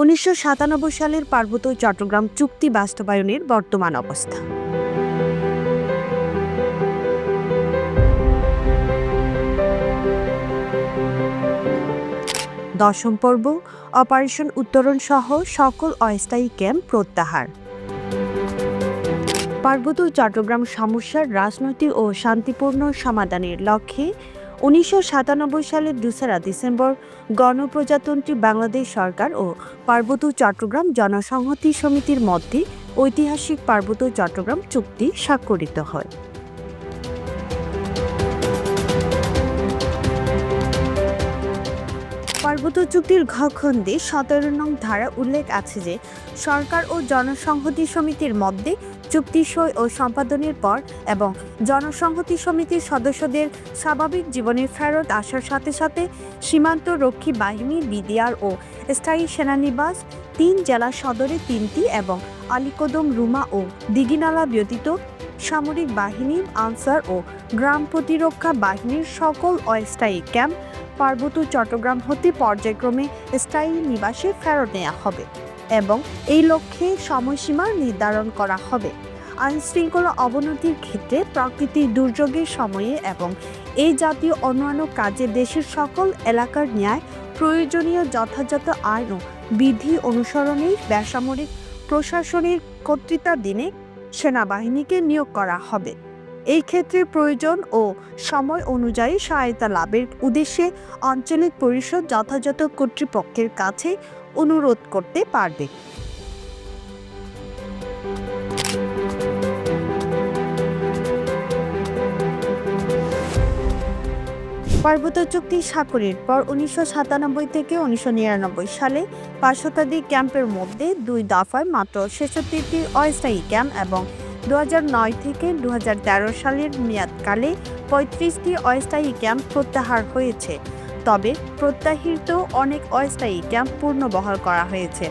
উনিশশো সাতানব্বই সালের পার্বত্য চট্টগ্রাম চুক্তি বাস্তবায়নের বর্তমান অবস্থা। দশম পর্ব, অপারেশন উত্তরণ সহ সকল অস্থায়ী ক্যাম্প প্রত্যাহার। পার্বত্য চট্টগ্রাম সমস্যার রাজনৈতিক ও শান্তিপূর্ণ সমাধানের লক্ষ্যে উনিশশো সাতানব্বই সালের দোসরা ডিসেম্বর গণপ্রজাতন্ত্রী বাংলাদেশ সরকার ও পার্বত্য চট্টগ্রাম জনসংহতি সমিতির মধ্যে ঐতিহাসিক পার্বত্য চট্টগ্রাম চুক্তি স্বাক্ষরিত হয়। পার্বত্য চুক্তির ঘখন্দে সতেরো নং ধারা উল্লেখ আছে যে সরকার ও জনসংহতি সমিতির মধ্যে চুক্তি সই ও সম্পাদনের পর এবং জনসংহতি সমিতির সদস্যদের স্বাভাবিক জীবনে ফেরত আসার সাথে সাথে সীমান্ত রক্ষী বাহিনী, বিডিআর ও স্থায়ী সেনানিবাস, তিন জেলা সদরে তিনটি এবং আলিকদম, রুমা ও দিঘিনালা ব্যতীত সামরিক বাহিনী, আনসার ও গ্রাম প্রতিরক্ষা বাহিনীর সকল অস্থায়ী ক্যাম্প পার্বত্য চট্টগ্রাম হতে পর্যায়ক্রমে স্থায়ী নিবাসে ফেরত নেওয়া হবে এবং এই লক্ষ্যে সময়সীমা নির্ধারণ করা হবে। আইনশৃঙ্খলা অবনতির ক্ষেত্রে প্রাকৃতিক দুর্যোগের সময়ে এবং এই জাতীয় অন্যান্য কাজে দেশের সকল এলাকার ন্যায় প্রয়োজনীয় যথাযথ আইন ও বিধি অনুসরণে বেসামরিক প্রশাসনের কর্তৃত্বাধীনে সেনাবাহিনীকে নিয়োগ করা হবে। এই ক্ষেত্রে প্রয়োজন ও সময় অনুযায়ী সহায়তা লাভের উদ্দেশ্যে আঞ্চলিক পরিষদ যথাযথ কর্তৃপক্ষের কাছে অনুরোধ করতে পারবে। পার্বত্য চুক্তি স্বাক্ষরের পর উনিশশো সাতানব্বই থেকে উনিশশো নিরানব্বই সালে পাঁচ শতাধিক ক্যাম্পের মধ্যে দুই দফায় মাত্র ছেষট্টিটি অস্থায়ী ক্যাম্প এবং দু নয় থেকে দু হাজার তেরো সালের মেয়াদকালে পঁয়ত্রিশটি অস্থায়ী ক্যাম্প প্রত্যাহার হয়েছে। তবে প্রত্যাহিত অনেক অস্থায়ী ক্যাম্প পুনর্বহাল করা হয়েছে।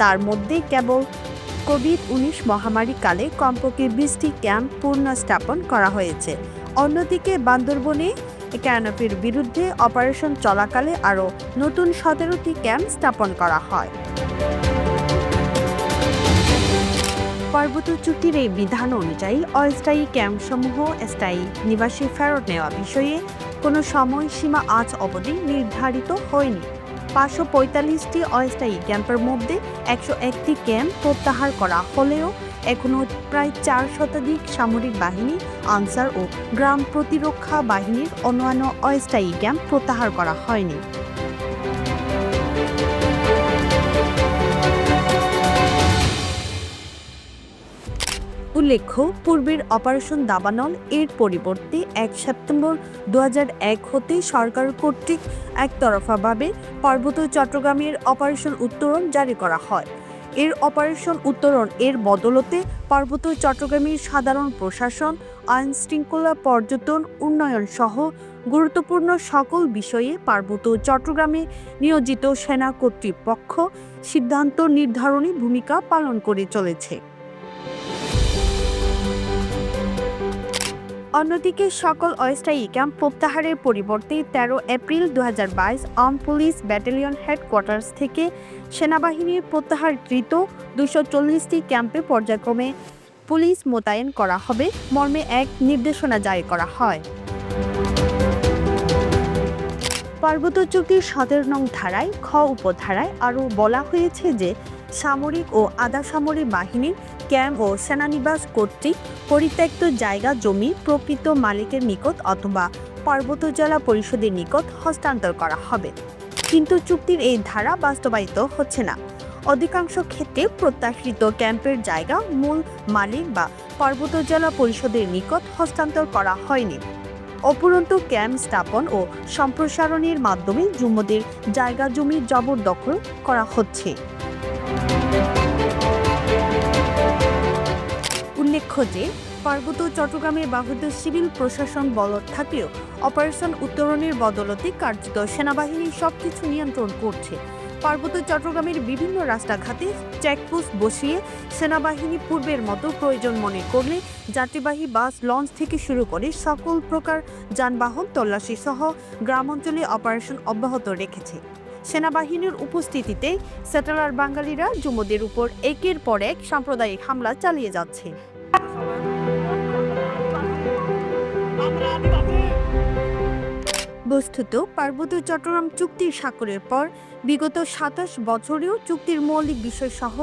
তার মধ্যে কেবল কোভিড উনিশ মহামারীকালে কমপক্ষে বিশটি ক্যাম্প পুনঃস্থাপন করা হয়েছে। অন্যদিকে বান্দরবনে ক্যানপির বিরুদ্ধে অপারেশন চলাকালে আরও নতুন সতেরোটি ক্যাম্প স্থাপন করা হয়। পার্বত্য চুক্তির এই বিধান অনুযায়ী অস্থায়ী ক্যাম্পসমূহ, স্থায়ী নিবাসী ফেরত নেওয়া বিষয়ে কোনো সময়সীমা আজ অবধি নির্ধারিত হয়নি। পাঁচশো পঁয়তাল্লিশটি অস্থায়ী ক্যাম্পের মধ্যে একশো একটি ক্যাম্প প্রত্যাহার করা হলেও এখনও প্রায় চার শতাধিক সামরিক বাহিনী, আনসার ও গ্রাম প্রতিরক্ষা বাহিনীর অন্যান্য অস্থায়ী ক্যাম্প প্রত্যাহার করা হয়নি। উল্লেখ্য, পূর্বের অপারেশন দাবানল এর পরিবর্তে এক সেপ্টেম্বর দু হাজার এক হতে সরকার কর্তৃক একতরফাভাবে পার্বত্য চট্টগ্রামের অপারেশন উত্তরণ জারি করা হয়। এর অপারেশন উত্তরণ এর বদলতে পার্বত্য চট্টগ্রামের সাধারণ প্রশাসন, আইন শৃঙ্খলা পর্যটন উন্নয়ন সহ গুরুত্বপূর্ণ সকল বিষয়ে পার্বত্য চট্টগ্রামে নিয়োজিত সেনা কর্তৃপক্ষ সিদ্ধান্ত নির্ধারণী ভূমিকা পালন করে চলেছে। অন্যদিকে সকল অস্থায়ী ক্যাম্প প্রত্যাহারের পরিবর্তে তেরো এপ্রিল দু হাজার আর্ম পুলিশ ব্যাটালিয়ন হেডকোয়ার্টার্স থেকে সেনাবাহিনীর প্রত্যাহারকৃত দুশো চল্লিশটি ক্যাম্পে পর্যায়ক্রমে পুলিশ মোতায়েন করা হবে। মর্মে এক নির্দেশনা জারি করা হয়। পার্বত্য চুক্তির সতেরো নং ধারায় খ উপধারায় আরও বলা হয়েছে যে সামরিক ও আধা সামরিক বাহিনীর ক্যাম্প ও সেনানিবাস কর্তৃক পরিত্যক্ত জায়গা, জমি, প্রকৃত মালিকের নিকট অথবা পার্বত্য জেলা পরিষদের নিকট হস্তান্তর করা হবে। কিন্তু চুক্তির এই ধারা বাস্তবায়িত হচ্ছে না। অধিকাংশ ক্ষেত্রে প্রত্যাশিত ক্যাম্পের জায়গা মূল মালিক বা পার্বত্য জেলা পরিষদের নিকট হস্তান্তর করা হয়নি। অপুরন্ত ক্যাম্প স্থাপন ও সম্প্রসারণের মাধ্যমে জুম্মদের জায়গা জমি জবরদখল করা হচ্ছে। যে পার্বত্য চট্টগ্রামে বাহুদ্য সিভিল প্রশাসন বলদ থাকলেও অপারেশন উত্তরণের বদলতে কার্যত সেনাবাহিনী সবকিছু নিয়ন্ত্রণ করছে। পার্বত্য চট্টগ্রামের বিভিন্ন রাস্তাঘাটে চেকপোস্ট বসিয়ে সেনাবাহিনী পূর্বের মতো প্রয়োজন মনে করলে যাত্রীবাহী বাস লঞ্চ থেকে শুরু করে সকল প্রকার যানবাহন তল্লাশি সহ গ্রামাঞ্চলে অপারেশন অব্যাহত রেখেছে। সেনাবাহিনীর উপস্থিতিতে সেটেলার বাঙালিরা যুবদের উপর একের পর এক সাম্প্রদায়িক হামলা চালিয়ে যাচ্ছে। বস্তুত পার্বত্য চট্টগ্রাম চুক্তির স্বাক্ষরের পর বিগত সাতাশ বছরেও চুক্তির মৌলিক বিষয়সহ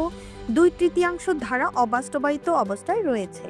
দুই তৃতীয়াংশ ধারা অবাস্তবায়িত অবস্থায় রয়েছে।